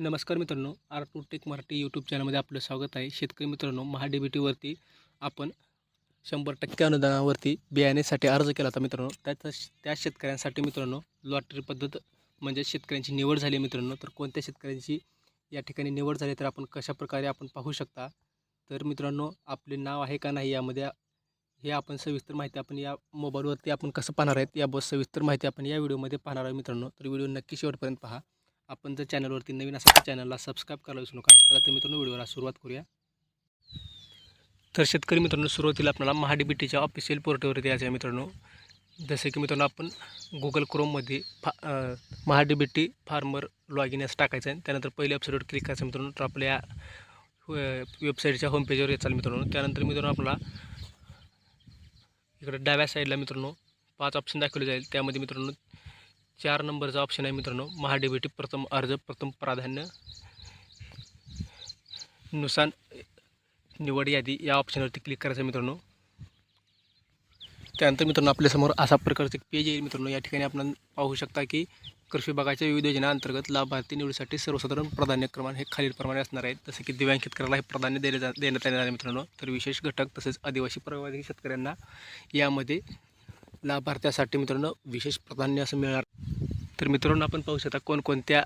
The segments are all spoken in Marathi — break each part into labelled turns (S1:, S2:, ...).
S1: नमस्कार मित्रांनो R two tech Marathi YouTube चॅनलमध्ये आपलं स्वागत आहे. शेतकरी मित्रांनो महाडीबीटीवरती आपण शंभर टक्के अनुदानावरती बियाण्यासाठी अर्ज केला होता मित्रांनो. त्याचा त्या शेतकऱ्यांसाठी मित्रांनो लॉटरी पद्धत म्हणजे शेतकऱ्यांची निवड झाली आहे मित्रांनो. तर कोणत्या शेतकऱ्यांची या ठिकाणी निवड झाली तर आपण कशाप्रकारे आपण पाहू शकता? तर मित्रांनो आपले नाव आहे का नाही यामध्ये हे आपण सविस्तर माहिती आपण या मोबाईलवरती आपण कसं पाहणार आहेत या सविस्तर माहिती आपण या व्हिडिओमध्ये पाहणार आहे मित्रांनो. तर व्हिडिओ नक्की शेवटपर्यंत पहा. आपण जर चॅनलवरती नवीन असाल तर चॅनलला सबस्क्राईब करायला विसरू नका. त्याला तर मित्रांनो व्हिडिओला सुरुवात करूया. तर शेतकरी मित्रांनो सुरुवातीला आपल्याला महाडीबीटीच्या ऑफिशियल पोर्टलवरती यायचं आहे मित्रांनो. जसे की मित्रांनो आपण गुगल क्रोममध्ये फा महाडीबीटी फार्मर लॉग इन असं टाकायचं आहे. त्यानंतर पहिल्या वेबसाईटवर क्लिक करायचं मित्रांनो. तर आपल्या वेबसाईटच्या होमपेजवर येचाल मित्रांनो. त्यानंतर मित्रांनो आपला इकडे डाव्या साईडला मित्रांनो पाच ऑप्शन दाखवले जाईल. त्यामध्ये मित्रांनो चार नंबरचा ऑप्शन आहे मित्रांनो. महाडीबीटी प्रथम अर्ज प्रथम प्राधान्य. नुसार निवड यादी या ऑप्शनवरती क्लिक करायचं आहे मित्रांनो. त्यानंतर मित्रांनो आपल्यासमोर असा प्रकारचं एक पेज येईल मित्रांनो. या ठिकाणी आपण पाहू शकता की कृषी विभागाच्या विविध योजनांतर्गत लाभार्थी निवडीसाठी सर्वसाधारण प्राधान्य क्रमांक हे खालीलप्रमाणे असणार आहेत. जसं की दिव्यांग शेतकऱ्याला हे प्राधान्य दिले जा देण्यात येणार आहे मित्रांनो. तर विशेष घटक तसेच आदिवासी प्रवासी शेतकऱ्यांना यामध्ये लाभार्थ्यासाठी मित्रांनो विशेष प्राधान्य असं मिळणार तर मित्रांनो आपण पाहू शकता कोणकोणत्या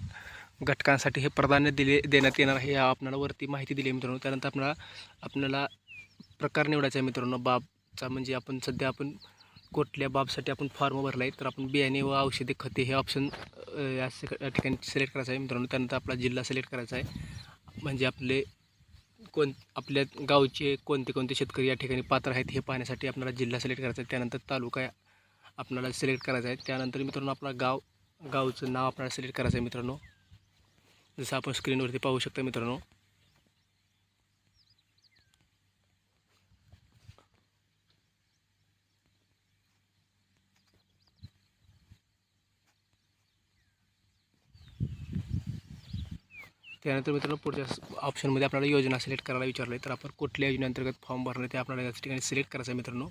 S1: घटकांसाठी हे प्राधान्य दिले देण्यात येणार आहे या आपल्याला वरती माहिती दिली आहे मित्रांनो. त्यानंतर आपल्याला आपल्याला प्रकार निवडायचा आहे मित्रांनो. बाबचा म्हणजे आपण सध्या आपण कुठल्या बाबसाठी आपण फॉर्म भरला आहे तर आपण बियाणे व औषधी खते हे ऑप्शन या या ठिकाणी सिलेक्ट करायचं आहे मित्रांनो. त्यानंतर आपला जिल्हा सिलेक्ट करायचा आहे. म्हणजे आपले कोण आपल्या गावचे कोणते कोणते शेतकरी या ठिकाणी पात्र आहेत हे पाहण्यासाठी आपल्याला जिल्हा सिलेक्ट करायचा आहे. त्यानंतर तालुका आपल्याला सिलेक्ट करायचा आहे. त्यानंतर मित्रांनो आपला गाव गावचं नाव आपल्याला सिलेक्ट करायचं आहे मित्रांनो. जसं आपण स्क्रीनवरती पाहू शकता मित्रांनो. त्यानंतर मित्रांनो पुढच्या ऑप्शनमध्ये आपल्याला योजना सिलेक्ट करायला विचारलं तर आपण कुठल्या योजनेअंतर्गत फॉर्म भरणार ते आपल्याला या ठिकाणी सिलेक्ट करायचं आहे मित्रांनो.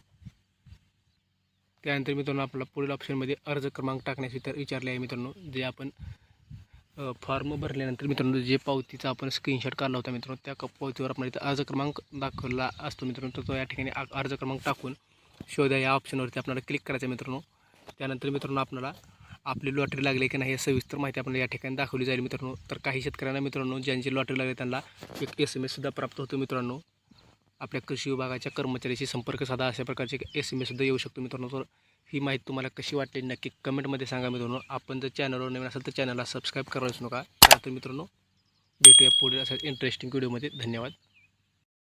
S1: त्यानंतर मित्रांनो आपला पुढील ऑप्शनमध्ये अर्ज क्रमांक टाकण्याची तर विचारले आहे मित्रांनो जे आपण फॉर्म भरल्यानंतर मित्रांनो जे पावतीचा आपण स्क्रीनशॉट काढला होता मित्रांनो त्या पावतीवर आपण इथं अर्ज क्रमांक दाखवला असतो मित्रांनो तर तो या ठिकाणी आ- अर्ज क्रमांक टाकून शोधा या ऑप्शनवरती आपल्याला क्लिक करायचं मित्रांनो. त्यानंतर मित्रांनो आपल्याला आपली लॉटरी लागली की नाही हे सविस्तर माहिती आपल्याला या ठिकाणी दाखवली जाईल मित्रांनो. तर काही शेतकऱ्यांना मित्रांनो ज्यांची लॉटरी लागली त्यांना एक एस एम एससुद्धा प्राप्त होतो मित्रांनो. आपल्या कृषी विभागाच्या कर्मचाऱ्याशी संपर्क साधा अशा प्रकारचे एस एम एससुद्धा येऊ शकतो मित्रांनो. तर ही माहिती तुम्हाला कशी वाटली नक्की कमेंटमध्ये सांगा मित्रांनो. आपण जर चॅनलवर नवीन असेल तर चॅनलला सबस्क्राईब करायला नका. त्यानंतर मित्रांनो भेटूया पुढील अशा इंटरेस्टिंग व्हिडिओमध्ये धन्यवाद.